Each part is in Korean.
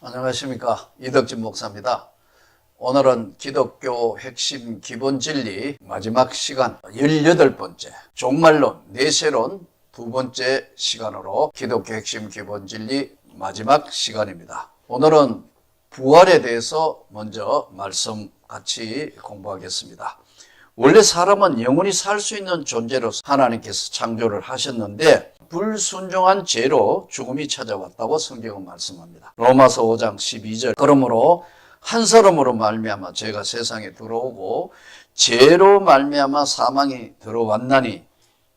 안녕하십니까. 이덕진 목사입니다. 오늘은 기독교 핵심 기본 진리 마지막 시간 18번째 종말론 내세론 두 번째 시간으로 기독교 핵심 기본 진리 마지막 시간입니다. 오늘은 부활에 대해서 먼저 말씀 같이 공부하겠습니다. 원래 사람은 영원히 살 수 있는 존재로 하나님께서 창조를 하셨는데 불순종한 죄로 죽음이 찾아왔다고 성경은 말씀합니다. 로마서 5장 12절 그러므로 한 사람으로 말미암아 죄가 세상에 들어오고 죄로 말미암아 사망이 들어왔나니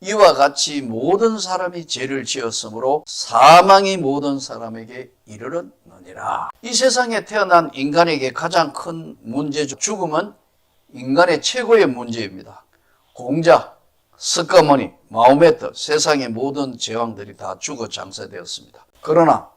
이와 같이 모든 사람이 죄를 지었으므로 사망이 모든 사람에게 이르렀느니라. 이 세상에 태어난 인간에게 가장 큰 문제죠. 죽음은 인간의 최고의 문제입니다. 공자, 스카머니, 마호메트, 세상의 모든 제왕들이 다 죽어 장사되었습니다. 그러나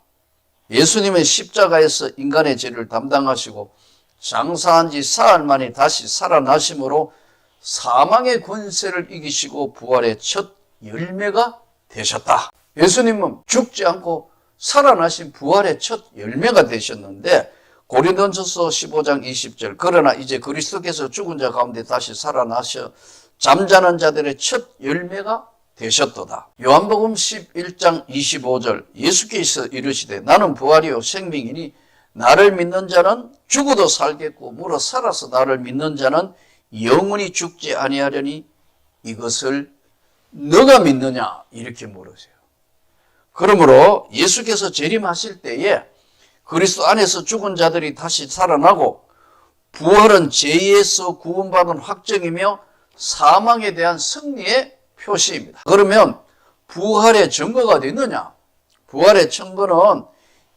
예수님의 십자가에서 인간의 죄를 담당하시고 장사한 지 사흘 만에 다시 살아나심으로 사망의 권세를 이기시고 부활의 첫 열매가 되셨다. 예수님은 죽지 않고 살아나신 부활의 첫 열매가 되셨는데 고린도전서 15장 20절 그러나 이제 그리스도께서 죽은 자 가운데 다시 살아나셔 잠자는 자들의 첫 열매가 되셨도다. 요한복음 11장 25절 예수께서 이르시되 나는 부활이요 생명이니 나를 믿는 자는 죽어도 살겠고 물어 살아서 나를 믿는 자는 영원히 죽지 아니하려니 이것을 너가 믿느냐 이렇게 물으세요. 그러므로 예수께서 재림하실 때에 그리스도 안에서 죽은 자들이 다시 살아나고 부활은 죄에서 구원받은 확정이며 사망에 대한 승리의 표시입니다. 그러면 부활의 증거가 되느냐? 부활의 증거는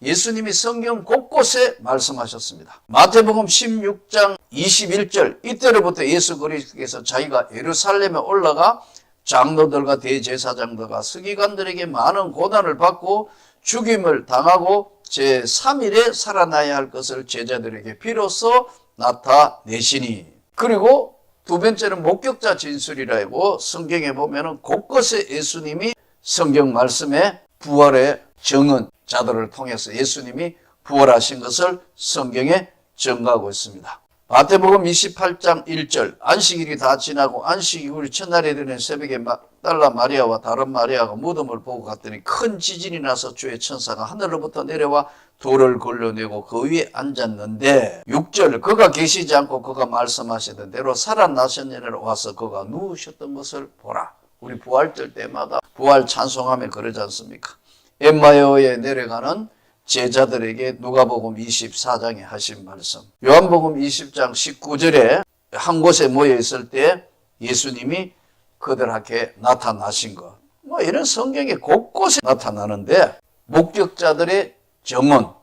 예수님이 성경 곳곳에 말씀하셨습니다. 마태복음 16장 21절 이때로부터 예수 그리스도께서 자기가 예루살렘에 올라가 장로들과 대제사장들과 서기관들에게 많은 고난을 받고 죽임을 당하고 제3일에 살아나야 할 것을 제자들에게 비로소 나타내시니 그리고 두 번째는 목격자 진술이라고 성경에 보면은 곳곳에 예수님이 성경 말씀에 부활의 정은 자들을 통해서 예수님이 부활하신 것을 성경에 증가하고 있습니다. 마태복음 28장 1절 안식일이 다 지나고 안식일이 첫날에 되는 새벽에 딸라 마리아와 다른 마리아가 무덤을 보고 갔더니 큰 지진이 나서 주의 천사가 하늘로부터 내려와 돌을 걸려내고 그 위에 앉았는데 6절 그가 계시지 않고 그가 말씀하시던 대로 살아나셨느니라 와서 그가 누우셨던 것을 보라. 우리 부활절 때마다 부활 찬송하며 그러지 않습니까? 엠마여에 내려가는 제자들에게 누가복음 24장에 하신 말씀. 요한복음 20장 19절에 한 곳에 모여 있을 때 예수님이 그들에게 나타나신 것. 뭐 이런 성경에 곳곳에 나타나는데 목격자들의 정언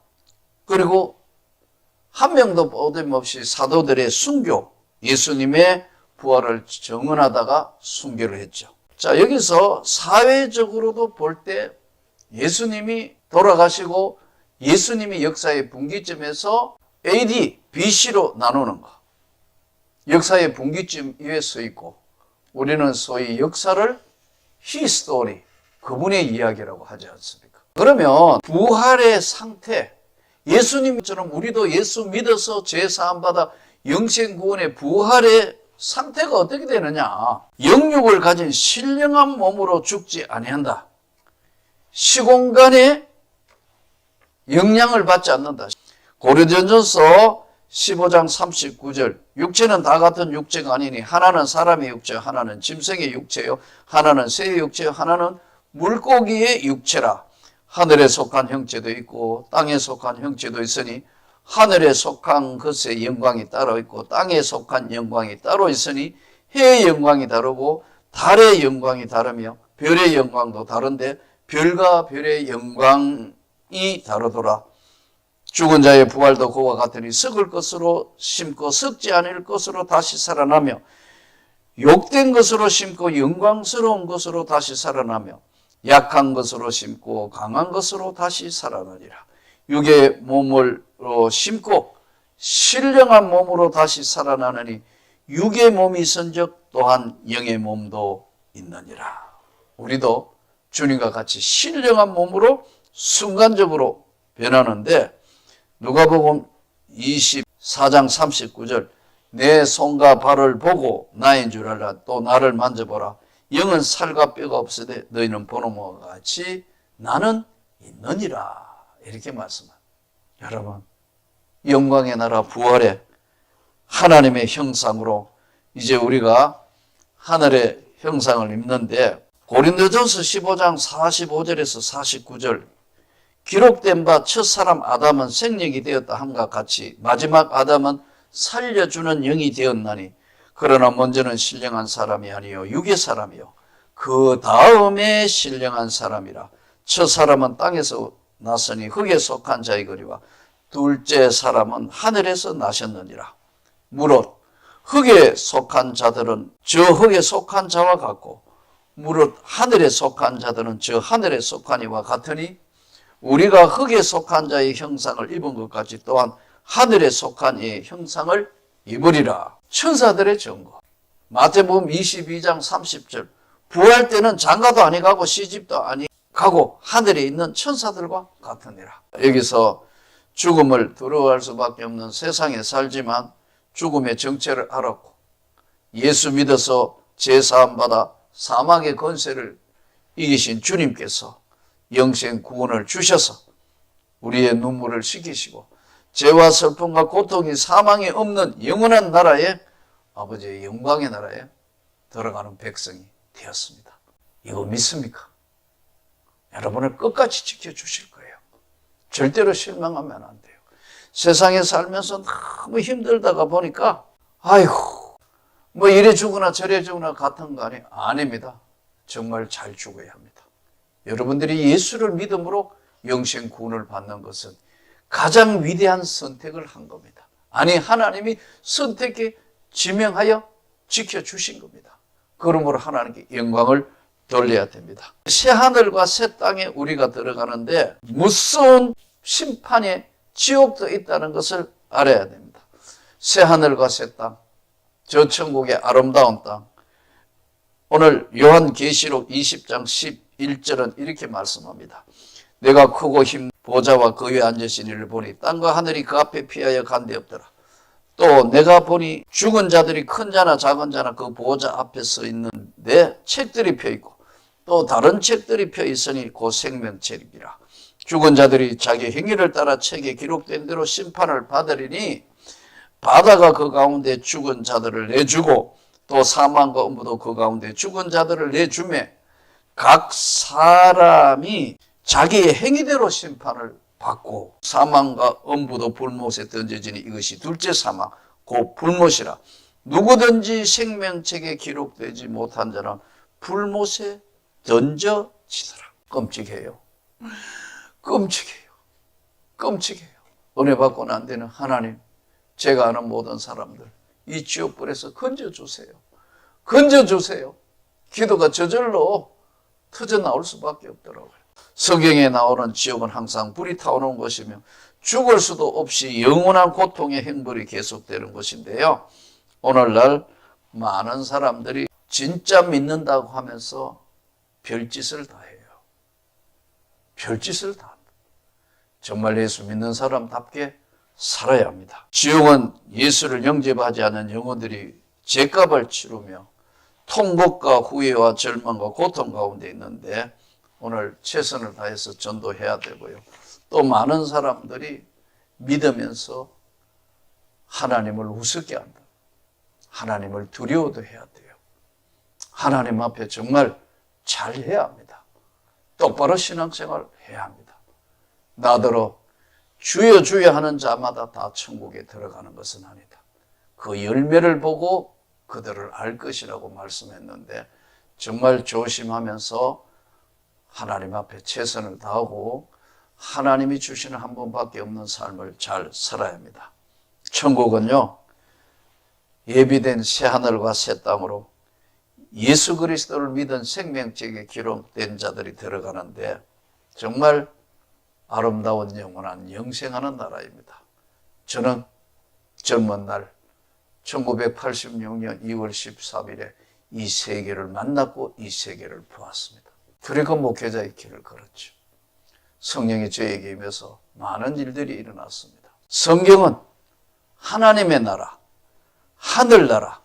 그리고 한 명도 보됨없이 사도들의 순교 예수님의 부활을 정언하다가 순교를 했죠. 자 여기서 사회적으로도 볼 때 예수님이 돌아가시고 예수님이 역사의 분기점에서 AD, BC로 나누는 거. 역사의 분기점 위에 서 있고 우리는 소위 역사를 히스토리, 그분의 이야기라고 하지 않습니까? 그러면 부활의 상태, 예수님처럼 우리도 예수 믿어서 죄 사함 받아 영생 구원의 부활의 상태가 어떻게 되느냐? 영육을 가진 신령한 몸으로 죽지 아니한다. 시공간에 영향을 받지 않는다. 고려전전서 15장 39절 육체는 다 같은 육체가 아니니 하나는 사람의 육체 하나는 짐승의 육체요 하나는 새의 육체요 하나는 물고기의 육체라 하늘에 속한 형체도 있고 땅에 속한 형체도 있으니 하늘에 속한 것의 영광이 따로 있고 땅에 속한 영광이 따로 있으니 해의 영광이 다르고 달의 영광이 다르며 별의 영광도 다른데 별과 별의 영광 이 다르더라 죽은 자의 부활도 그와 같으니 썩을 것으로 심고 썩지 않을 것으로 다시 살아나며 욕된 것으로 심고 영광스러운 것으로 다시 살아나며 약한 것으로 심고 강한 것으로 다시 살아나리라. 육의 몸을 심고 신령한 몸으로 다시 살아나느니 육의 몸이 있은즉 또한 영의 몸도 있느니라. 우리도 주님과 같이 신령한 몸으로 순간적으로 변하는데 누가복음 24장 39절 내 손과 발을 보고 나인 줄 알라 또 나를 만져보라. 영은 살과 뼈가 없으되 너희는 보는 것과 같이 나는 있느니라. 이렇게 말씀합니다. 여러분 영광의 나라 부활의 하나님의 형상으로 이제 우리가 하늘의 형상을 입는데 고린도전서 15장 45절에서 49절 기록된 바 첫 사람 아담은 생력이 되었다 함과 같이 마지막 아담은 살려주는 영이 되었나니 그러나 먼저는 신령한 사람이 아니요 육의 사람이요. 그 다음에 신령한 사람이라. 첫 사람은 땅에서 났으니 흙에 속한 자의 거리와 둘째 사람은 하늘에서 나셨느니라. 무릇 흙에 속한 자들은 저 흙에 속한 자와 같고 무릇 하늘에 속한 자들은 저 하늘에 속한 이와 같으니 우리가 흙에 속한 자의 형상을 입은 것 같이 또한 하늘에 속한 이의 형상을 입으리라. 천사들의 증거. 마태복음 22장 30절. 부활 때는 장가도 아니 가고 시집도 아니 가고 하늘에 있는 천사들과 같으니라. 여기서 죽음을 두려워할 수밖에 없는 세상에 살지만 죽음의 정체를 알았고 예수 믿어서 제사함 받아 사망의 권세를 이기신 주님께서 영생 구원을 주셔서 우리의 눈물을 식히시고 죄와 슬픔과 고통이 사망이 없는 영원한 나라에 아버지의 영광의 나라에 들어가는 백성이 되었습니다. 이거 믿습니까? 여러분을 끝까지 지켜주실 거예요. 절대로 실망하면 안 돼요. 세상에 살면서 너무 힘들다가 보니까 아이고 뭐 이래 죽으나 저래 죽으나 같은 거 아니 아닙니다. 정말 잘 죽어야 합니다. 여러분들이 예수를 믿음으로 영생 구원을 받는 것은 가장 위대한 선택을 한 겁니다. 아니 하나님이 선택에 지명하여 지켜 주신 겁니다. 그러므로 하나님께 영광을 돌려야 됩니다. 새 하늘과 새 땅에 우리가 들어가는데 무서운 심판의 지옥도 있다는 것을 알아야 됩니다. 새 하늘과 새 땅, 저 천국의 아름다운 땅. 오늘 요한계시록 20장 11절은 이렇게 말씀합니다. 내가 크고 힘 보좌와 그 위에 앉으신 이를 보니 땅과 하늘이 그 앞에 피하여 간데 없더라. 또 내가 보니 죽은 자들이 큰 자나 작은 자나 그 보좌 앞에 서 있는데 책들이 펴 있고 또 다른 책들이 펴 있으니 곧 생명책이라. 죽은 자들이 자기 행위를 따라 책에 기록된 대로 심판을 받으리니 바다가 그 가운데 죽은 자들을 내주고 또 사망과 음부도 그 가운데 죽은 자들을 내주매 각 사람이 자기의 행위대로 심판을 받고 사망과 음부도 불못에 던져지니 이것이 둘째 사망 곧 불못이라. 누구든지 생명책에 기록되지 못한 자는 불못에 던져지더라. 끔찍해요. 끔찍해요. 끔찍해요. 은혜 받고 난 데는 하나님 제가 아는 모든 사람들 이 지옥불에서 건져주세요. 건져주세요. 기도가 저절로 터져 나올 수밖에 없더라고요 성경에 나오는 지옥은 항상 불이 타오르는 것이며 죽을 수도 없이 영원한 고통의 행벌이 계속되는 것인데요. 오늘날 많은 사람들이 진짜 믿는다고 하면서 별짓을 다 해요. 별짓을 다. 정말 예수 믿는 사람답게 살아야 합니다. 지옥은 예수를 영접하지 않은 영혼들이 죄값을 치르며 통곡과 후회와 절망과 고통 가운데 있는데 오늘 최선을 다해서 전도해야 되고요. 또 많은 사람들이 믿으면서 하나님을 우습게 한다. 하나님을 두려워도 해야 돼요. 하나님 앞에 정말 잘 해야 합니다. 똑바로 신앙생활 해야 합니다. 나더러 주여 주여 하는 자마다 다 천국에 들어가는 것은 아니다. 그 열매를 보고 그들을 알 것이라고 말씀했는데 정말 조심하면서 하나님 앞에 최선을 다하고 하나님이 주시는 한 번밖에 없는 삶을 잘 살아야 합니다. 천국은요, 예비된 새 하늘과 새 땅으로 예수 그리스도를 믿은 생명책에 기록된 자들이 들어가는데 정말 아름다운 영원한 영생하는 나라입니다. 저는 젊은 날 1986년 2월 13일에 이 세계를 만났고 이 세계를 보았습니다. 그리고 목회자의 길을 걸었죠. 성령이 저에게 임해서 많은 일들이 일어났습니다. 성경은 하나님의 나라, 하늘나라,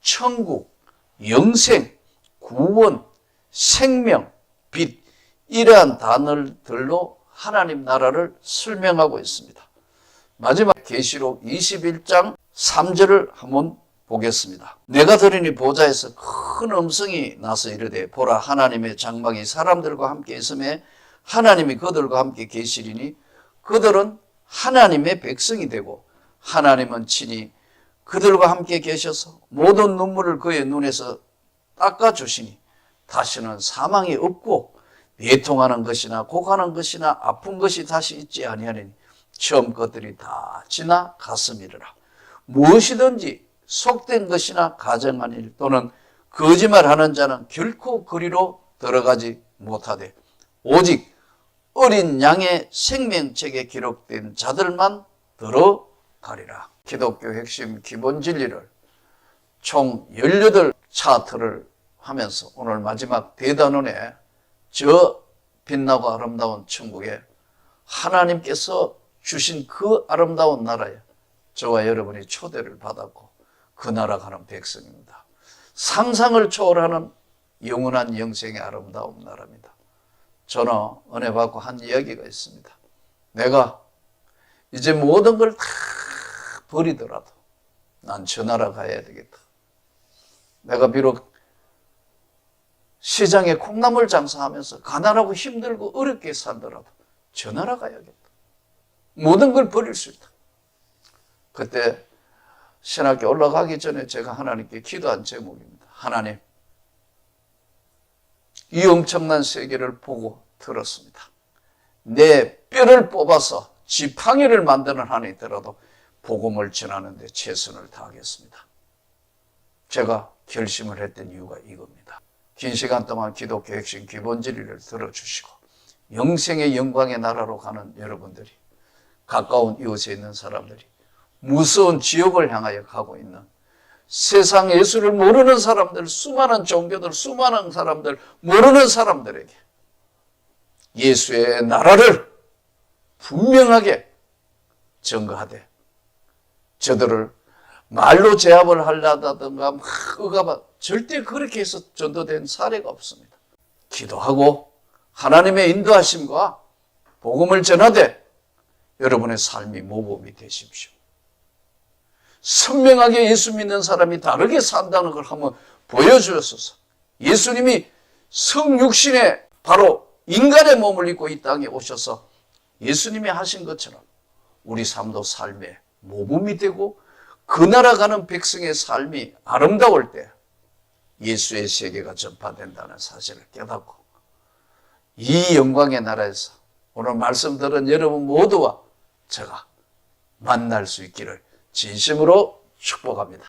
천국, 영생, 구원, 생명, 빛 이러한 단어들로 하나님 나라를 설명하고 있습니다. 마지막 계시록 21장 3절을 한번 보겠습니다. 내가 들으니 보좌에서 큰 음성이 나서 이르되 보라 하나님의 장막이 사람들과 함께 있음에 하나님이 그들과 함께 계시리니 그들은 하나님의 백성이 되고 하나님은 친히 그들과 함께 계셔서 모든 눈물을 그의 눈에서 닦아 주시니 다시는 사망이 없고 내통하는 것이나 고가는 것이나 아픈 것이 다시 있지 아니하니 처음 것들이 다 지나갔음이라 무엇이든지 속된 것이나 가정한 일 또는 거짓말하는 자는 결코 그리로 들어가지 못하되 오직 어린 양의 생명책에 기록된 자들만 들어가리라. 기독교 핵심 기본 진리를 총 18 차트를 하면서 오늘 마지막 대단원에 저 빛나고 아름다운 천국에 하나님께서 주신 그 아름다운 나라에 저와 여러분이 초대를 받았고 그 나라 가는 백성입니다. 상상을 초월하는 영원한 영생의 아름다운 나라입니다. 저는 은혜 받고 한 이야기가 있습니다. 내가 이제 모든 걸 다 버리더라도 난 저 나라 가야 되겠다. 내가 비록 시장에 콩나물 장사하면서 가난하고 힘들고 어렵게 살더라도 저 나라 가야겠다. 모든 걸 버릴 수 있다. 그때 신학교 올라가기 전에 제가 하나님께 기도한 제목입니다. 하나님, 이 엄청난 세계를 보고 들었습니다. 내 뼈를 뽑아서 지팡이를 만드는 한이 있더라도 복음을 전하는데 최선을 다하겠습니다. 제가 결심을 했던 이유가 이겁니다. 긴 시간 동안 기독교 핵심 기본 진리를 들어주시고 영생의 영광의 나라로 가는 여러분들이 가까운 이웃에 있는 사람들이 무서운 지옥을 향하여 가고 있는 세상 예수를 모르는 사람들, 수많은 종교들, 수많은 사람들, 모르는 사람들에게 예수의 나라를 분명하게 증거하되 저들을 말로 제압을 하려다든가 막 의가봐 절대 그렇게 해서 전도된 사례가 없습니다. 기도하고 하나님의 인도하심과 복음을 전하되 여러분의 삶이 모범이 되십시오. 선명하게 예수 믿는 사람이 다르게 산다는 걸 한번 보여주었소서. 예수님이 성육신에 바로 인간의 몸을 입고 이 땅에 오셔서 예수님이 하신 것처럼 우리 삶도 삶의 모범이 되고 그 나라 가는 백성의 삶이 아름다울 때 예수의 세계가 전파된다는 사실을 깨닫고 이 영광의 나라에서 오늘 말씀 들은 여러분 모두와 제가 만날 수 있기를 진심으로 축복합니다.